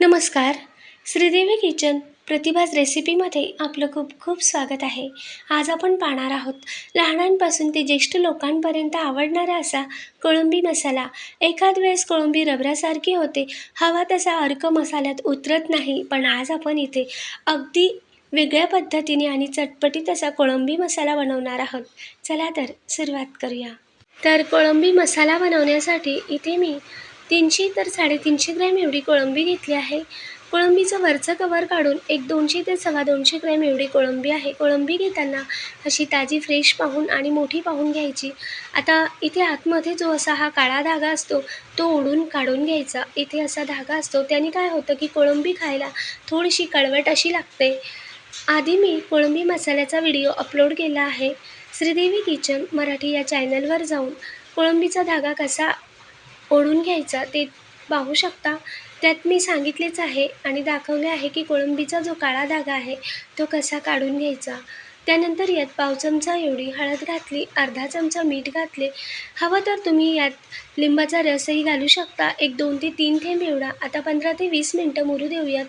नमस्कार. श्रीदेवी किचन प्रतिभाज रेसिपीमध्ये आपलं खूप खूप स्वागत आहे. आज आपण पाहणार आहोत लहानांपासून ते ज्येष्ठ लोकांपर्यंत आवडणारा असा कोळंबी मसाला. एखाद वेळेस कोळंबी रबरासारखी होते हवा तसा अर्क मसाल्यात उतरत नाही पण आज आपण इथे अगदी वेगळ्या पद्धतीने आणि चटपटीत असा कोळंबी मसाला बनवणार आहोत. चला तर सुरुवात करूया. तर कोळंबी मसाला बनवण्यासाठी इथे मी तीनशे तर साडेतीनशे ग्रॅम एवढी कोळंबी घेतली आहे. कोळंबीचं वरचं कवर काढून एक दोनशे ते सव्वा दोनशे ग्रॅम एवढी कोळंबी आहे. कोळंबी घेताना अशी ताजी फ्रेश पाहून आणि मोठी पाहून घ्यायची. आता इथे आतमध्ये जो असा हा काळा धागा असतो तो ओढून काढून घ्यायचा. इथे असा धागा असतो त्याने काय होतं की कोळंबी खायला थोडीशी कळवट अशी लागते. आधी मी कोळंबी मसाल्याचा व्हिडिओ अपलोड केला आहे. श्रीदेवी किचन मराठी या चॅनलवर जाऊन कोळंबीचा धागा कसा ओढून घ्यायचा. ते पाहू शकता. त्यात मी सांगितलेच आहे आणि दाखवले आहे की कोळंबीचा जो काळा धागा आहे तो कसा काढून घ्यायचा. त्यानंतर यात पाव चमचा एवढी हळद घातली अर्धा चमचा मीठ घातले. हवं तर तुम्ही यात लिंबाचा रसही घालू शकता. एक दोन ते तीन थेंब एवढा. आता पंधरा ते वीस मिनटं मुरू देऊयात.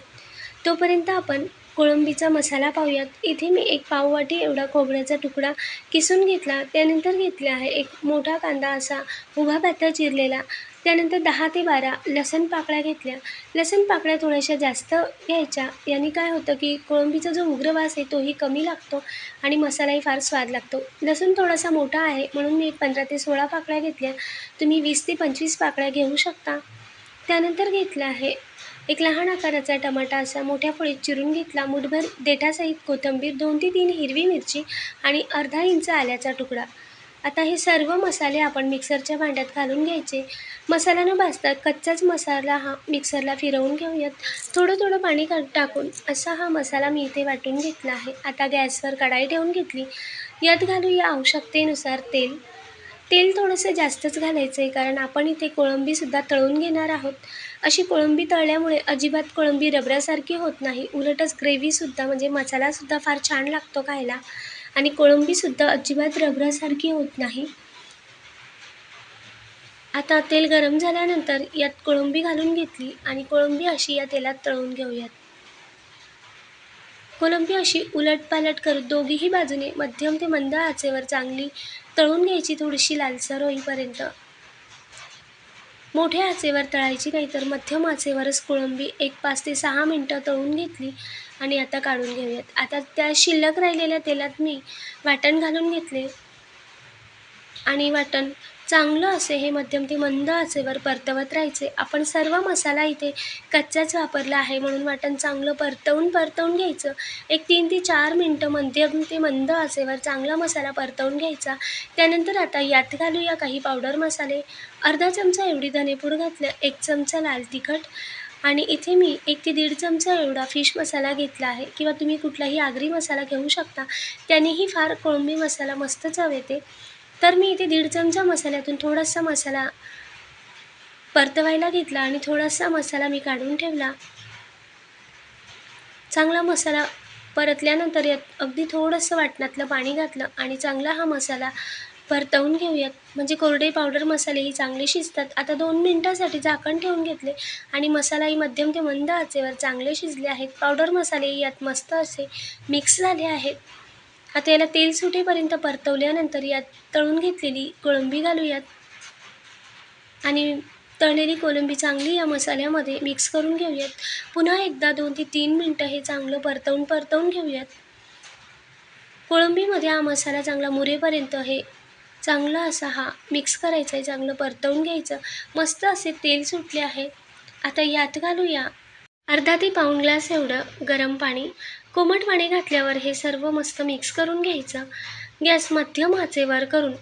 तोपर्यंत आपण कोळंबीचा मसाला पाहूयात. इथे मी एक पाववाटी एवढा खोबऱ्याचा तुकडा किसून घेतला. त्यानंतर घेतला आहे एक मोठा कांदा असा उभा पातळ चिरलेला. त्यानंतर दहा ते बारा लसण पाकळ्या घेतल्या. लसण पाकळ्या थोड्याशा जास्त घ्यायच्या. याने काय होतं की कोळंबीचा जो उग्र वास आहे तोही कमी लागतो आणि मसालाही फार स्वाद लागतो. लसूण थोडासा मोठा आहे म्हणून मी एक पंधरा ते सोळा पाकळ्या घेतल्या. तुम्ही वीस ते पंचवीस पाकळ्या घेऊ शकता. त्यानंतर घेतलं आहे एक लहान आकाराचा टमाटा असा मोठ्या फळीत चिरून घेतला. मुठभर देठासहित कोथिंबीर दोन ते तीन हिरवी मिरची आणि अर्धा इंच आल्याचा तुकडा. आता हे सर्व मसाले आपण मिक्सरच्या भांड्यात घालून घ्यायचे. मसाला न भाजता कच्चाच मसाला हा मिक्सरला फिरवून घेऊयात. थोडं थोडं पाणी का टाकून असा हा मसाला मी इथे वाटून घेतला आहे. आता गॅसवर कढाई ठेवून घेतली. यात घालूया आवश्यकतेनुसार तेल. तेल थोडंसं जास्तच घालायचं आहे कारण आपण इथे कोळंबीसुद्धा तळून घेणार आहोत. अशी कोळंबी तळल्यामुळे अजिबात कोळंबी रबरासारखी होत नाही. उलटच ग्रेव्हीसुद्धा म्हणजे मसालासुद्धा फार छान लागतो खायला. आणि कोळंबीसुद्धा अजिबात रबरासारखी होत नाही. आता तेल गरम झाल्यानंतर यात कोळंबी घालून घेतली आणि कोळंबी अशी या तेलात तळून घेऊयात. कोळंबी अशी उलटपालट करत दोघीही बाजूने मध्यम ते मंद आचेवर चांगली तळून घ्यायची थोडीशी लालसर होईपर्यंत मोठ्या आचेवर तळायची नाही तर मध्यम आचेवरच कोळंबी एक पाच ते सहा मिनटं तळून घेतली आणि आता काढून घेऊयात. आता त्या शिल्लक राहिलेल्या तेलात मी वाटण घालून घेतले. आणि वाटण चांगलं असे हे मध्यम ते मंद आचेवर परतवत राहायचे. आपण सर्व मसाला इथे कच्चाच वापरला आहे म्हणून वाटण चांगलं परतवून परतवून घ्यायचं. एक तीन ते चार मिनटं मध्यम ते मंद आचेवर चांगला मसाला परतवून घ्यायचा. त्यानंतर आता यात घालूया काही पावडर मसाले. अर्धा चमचा एवढी धनेपूड घातलं एक चमचा लाल तिखट आणि इथे मी एक ते दीड चमचा एवढा फिश मसाला घेतला आहे. किंवा तुम्ही कुठलाही आगरी मसाला घेऊ शकता. त्यानेही फार कोळंबी मसाला मस्त चव येते तर मी इथे दीड चमचा मसाल्यातून थोडासा मसाला परतवायला घेतला आणि थोडासा मसाला मी काढून ठेवला. चांगला मसाला परतल्यानंतर यात अगदी थोडंसं वाटणातलं पाणी घातलं आणि चांगला हा मसाला परतवून घेऊयात. म्हणजे कोरडे पावडर मसालेही चांगले शिजतात. आता दोन मिनटासाठी झाकण ठेवून घेतले आणि मसालाही मध्यम ते मंद आचेवर चांगले शिजले आहेत. पावडर मसालेही यात मस्त असे मिक्स झाले आहेत. आता याला तेल सुटेपर्यंत परतवल्यानंतर यात तळून घेतलेली कोळंबी घालूयात. आणि तळलेली कोळंबी चांगली या मसाल्यामध्ये मिक्स करून घेऊयात. पुन्हा एकदा दोन ते तीन मिनटं हे चांगलं परतवून परतवून घेऊयात. कोळंबीमध्ये हा मसाला चांगला मुरेपर्यंत हे चांगला असा हा मिक्स करायचा आहे चांगलं परतवून घ्यायचं. मस्त असे तेल सुटले आहे. आता यात घालूया अर्धा ते पाऊण ग्लास एवढं गरम पाणी. कोमट पाणी घातल्यावर हे सर्व मस्त मिक्स करून घ्यायचं. गॅस मध्यम आचेवर करून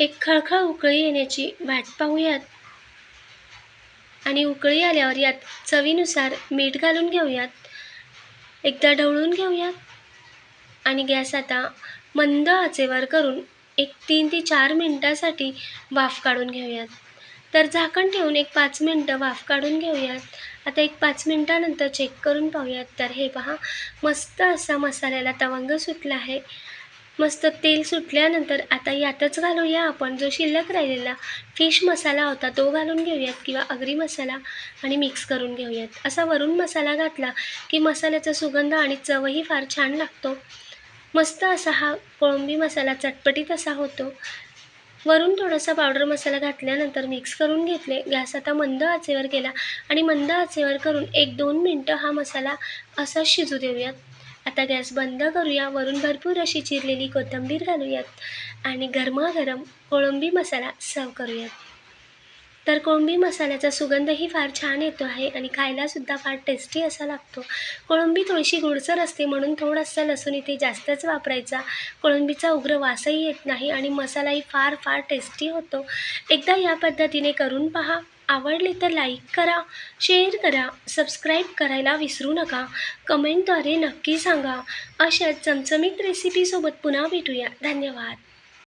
एक खळखळ उकळी येण्याची वाट पाहूयात. आणि उकळी आल्यावर यात चवीनुसार मीठ घालून घेऊयात. एकदा ढवळून घेऊयात. आणि गॅस आता मंद आचेवर करून एक तीन ते चार मिनटासाठी वाफ काढून घेऊयात. तर झाकण ठेवून एक पाच मिनटं वाफ काढून घेऊयात. आता एक पाच मिनटानंतर चेक करून पाहूयात. तर हे पहा मस्त असा मसाल्याला तवंग सुटला आहे. मस्त तेल सुटल्यानंतर आता यातच घालूया आपण. जो शिल्लक राहिलेला फिश मसाला होता तो घालून घेऊयात किंवा अगरी मसाला आणि मिक्स करून घेऊयात. असा वरून मसाला घातला की मसाल्याचा सुगंध आणि चवही फार छान लागतो. मस्त असा हा कोळंबी मसाला चटपटीत असा होतो. वरून थोडासा पावडर मसाला घातल्यानंतर मिक्स करून घेतले. गॅस आता मंद आचेवर केला आणि मंद आचेवर करून एक दोन मिनटं हा मसाला असाच शिजू देऊयात. आता गॅस बंद करूया. वरून भरपूर अशी चिरलेली कोथिंबीर घालूयात आणि गरमागरम कोळंबी मसाला सर्व करूयात. तर कोळंबी मसाल्याचा सुगंधही फार छान येतो आहे आणि खायलासुद्धा फार टेस्टी असा लागतो. कोळंबी थोडीशी गुडसर असते म्हणून थोडासा लसूण इथे जास्तच वापरायचा. कोळंबीचा उग्र वासही येत नाही आणि मसालाही फार फार टेस्टी होतो. एकदा या पद्धतीने करून पहा. आवडले तर लाईक करा शेअर करा सबस्क्राईब करायला विसरू नका. कमेंटद्वारे नक्की सांगा. अशाच चमचमीत रेसिपीसोबत पुन्हा भेटूया. धन्यवाद.